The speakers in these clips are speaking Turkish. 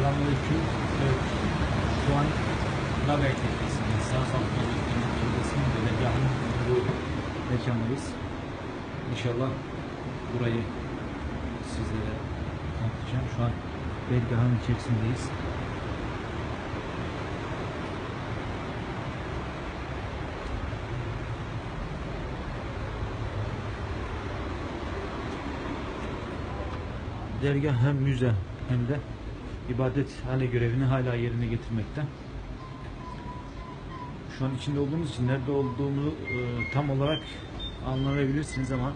Selamünaleyküm. Evet, şu an Nagay Teknesi'ndeyiz. Saltı'nın Teknesi'nin ve Dergah'ın bu mekandayız. İnşallah burayı sizlere tanıtacağım. Şu an Dergah'ın içerisindeyiz. Dergah hem müze hem de ibadethane görevini hala yerine getirmekte. Şu an içinde olduğumuz için nerede olduğunu e, tam olarak anlamayabilirsiniz ama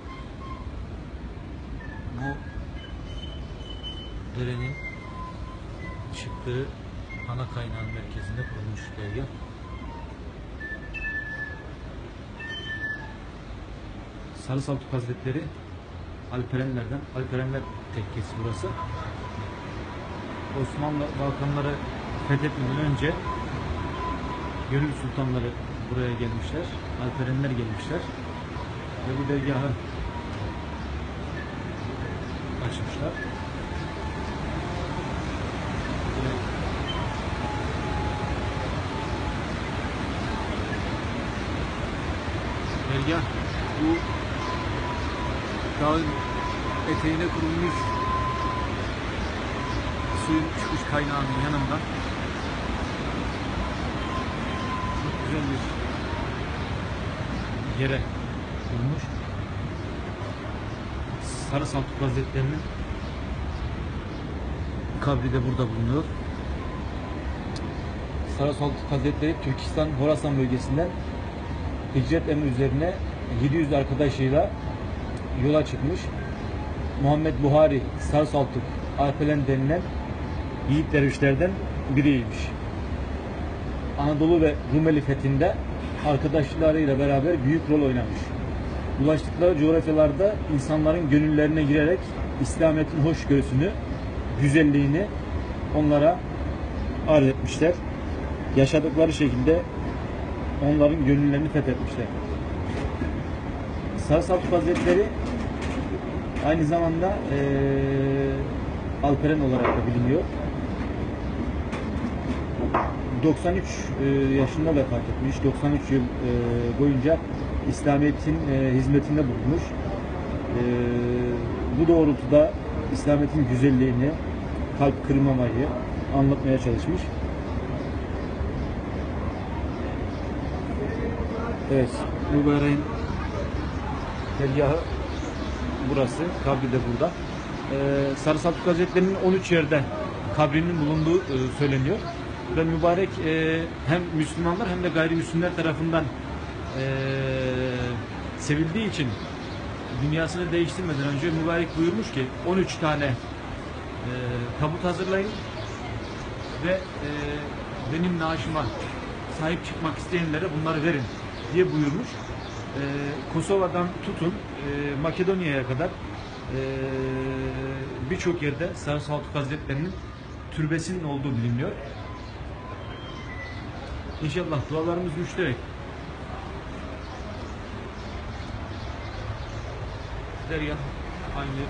bu derenin çıktığı ana kaynağın merkezinde kurulmuş dergah. Sarı Saltuk Hazretleri Alperenlerden, Alperenler tekkesi burası. Osmanlı Balkanları fethetmeden önce Gönül Sultanları buraya gelmişler. Alperenler gelmişler. Ve bu dergahı açmışlar. Dergah bu dağın eteğine kurulmuş suyun çıkış kaynağının yanında çok güzel bir yere kurulmuş. Sarı Saltuk Hazretleri'nin kabri de burada bulunuyor. Sarı Saltuk Hazretleri Türkistan Horasan bölgesinden hicret emri üzerine 700 arkadaşıyla yola çıkmış. Muhammed Buhari Sarsaltuk Alpelen denilen yiğit dervişlerden biriymiş. Anadolu ve Rumeli fethinde arkadaşlarıyla beraber büyük rol oynamış. Ulaştıkları coğrafyalarda insanların gönüllerine girerek İslamiyet'in hoşgörüsünü, güzelliğini onlara arz etmişler. Yaşadıkları şekilde onların gönüllerini fethetmişler. Sarı Saltuk Hazretleri aynı zamanda eee Alperen olarak da biliniyor. 93 eee, yaşında vefat etmiş. 93 yıl eee, boyunca İslamiyet'in eee, hizmetinde bulunmuş. Bu doğrultuda İslamiyet'in güzelliğini, kalp kırmamayı anlatmaya çalışmış. Evet, mübareğin Dergahı burası, kabri de burada. Sarı Saltuk Hazretleri'nin 13 yerde kabrinin bulunduğu e, söyleniyor. Ve mübarek e, hem Müslümanlar hem de gayrimüslimler tarafından e, sevildiği için dünyasını değiştirmeden önce mübarek buyurmuş ki 13 tane e, tabut hazırlayın ve e, benim naaşıma sahip çıkmak isteyenlere bunları verin diye buyurmuş. Ee, Kosova'dan tutun e, Makedonya'ya kadar e, birçok yerde Sarı Saltuk Hazretleri'nin türbesinin olduğu biliniyor. İnşallah dualarımız müşterek. Derya aynı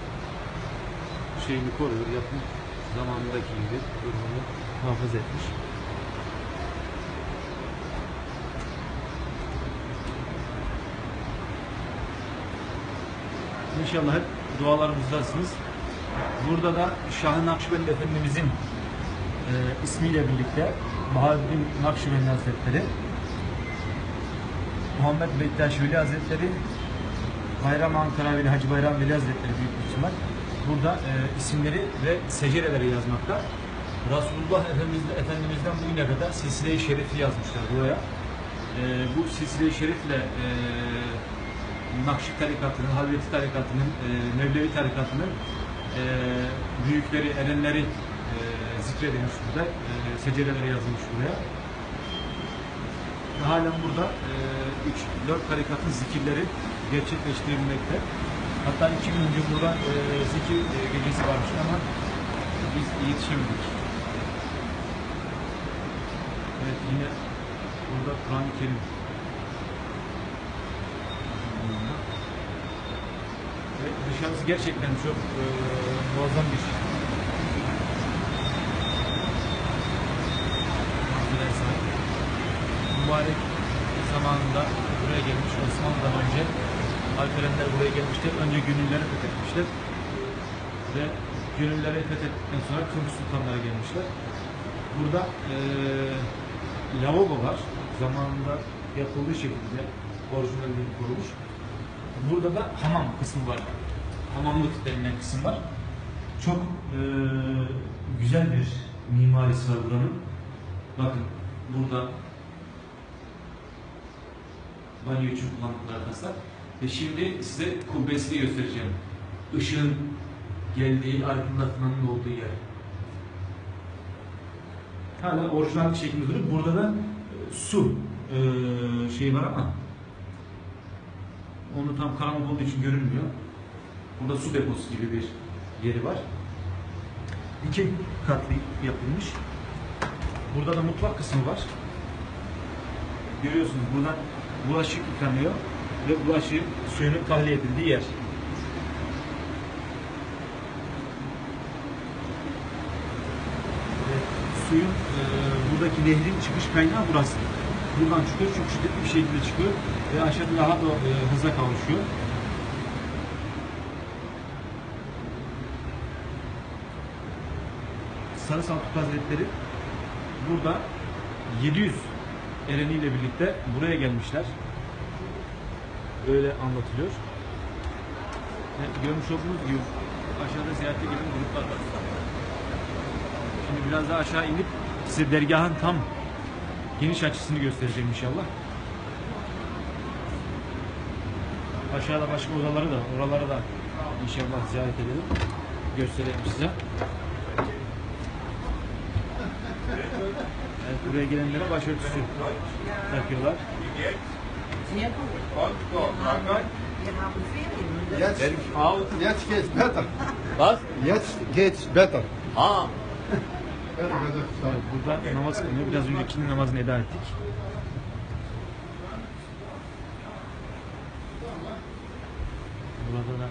şeyini koruyor. Yapım zamanındaki gibi durumunu muhafaza etmiş. İnşallah hep dualarımızdasınız. Burada da Şah-ı Nakşibend Efendimizin e, ismiyle birlikte Bahaddin Nakşibendi Hazretleri, Muhammed Bektaş Veli Hazretleri, Bayram Ankara Veli Hacı Bayram Veli Hazretleri büyük ihtimal burada e, isimleri ve secereleri yazmakta. Resulullah Efendimiz, Efendimiz'den bugüne kadar silsile-i şerifi yazmışlar buraya. E, bu silsile-i şerifle e, Nakşi tarikatının, Halveti tarikatının, e, Mevlevi tarikatının e, büyükleri, erenleri e, zikredilmiş burada. E, secereleri yazılmış buraya. Ve halen burada 3-4 tarikatın zikirleri gerçekleştirilmekte. Hatta iki gün önce burada e, zikir e, gecesi varmış ama biz yetişemedik. Evet yine burada Kur'an-ı Kerim dışarısı gerçekten çok e, muazzam bir görenler buraya gelmişler. Önce gönülleri fethetmişler. Ve gönülleri fethettikten sonra Tunç Sultanlara gelmişler. Burada eee lavabo var. Zamanında yapıldığı şekilde orijinal bir kuruluş. Burada da hamam kısmı var. Hamamlık denilen kısım var. Çok eee, güzel bir mimarisi var buranın. Bakın burada banyo için kullandıkları arkadaşlar. Ve şimdi size kubbesini göstereceğim. Işığın geldiği, aydınlatmanın olduğu yer. Hala orijinal bir şekilde duruyor. Burada da e, su e, şey var ama onu tam karanlık olduğu için görünmüyor. Burada su deposu gibi bir yeri var. İki katlı yapılmış. Burada da mutfak kısmı var. Görüyorsunuz buradan bulaşık yıkanıyor ve bulaşığın suyunun tahliye edildiği yer. Suyun e, buradaki nehrin çıkış kaynağı burası. Buradan çıkıyor çok şiddetli bir şekilde çıkıyor ve aşağıda daha da e, hıza kavuşuyor. Sarı Saltuk Hazretleri burada 700 ereniyle birlikte buraya gelmişler. Öyle anlatılıyor. Ve görmüş olduğunuz gibi aşağıda ziyarete gelen gruplar var. Şimdi biraz daha aşağı inip size dergahın tam geniş açısını göstereceğim inşallah. Aşağıda başka odaları da, oraları da inşallah ziyaret edelim. Göstereyim size. Evet, buraya gelenlere başörtüsü takıyorlar. Jetzt, jetzt geht's better. Was? Jetzt geht's better. Ha. Burada namaz kılınıyor. Biraz önce ikindi namazını eda ettik. Burada da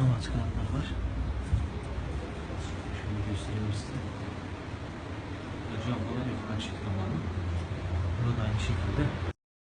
namaz kılanlar var. Şöyle göstereyim size. Hocam falan yok. Açık namazı. Burada aynı şekilde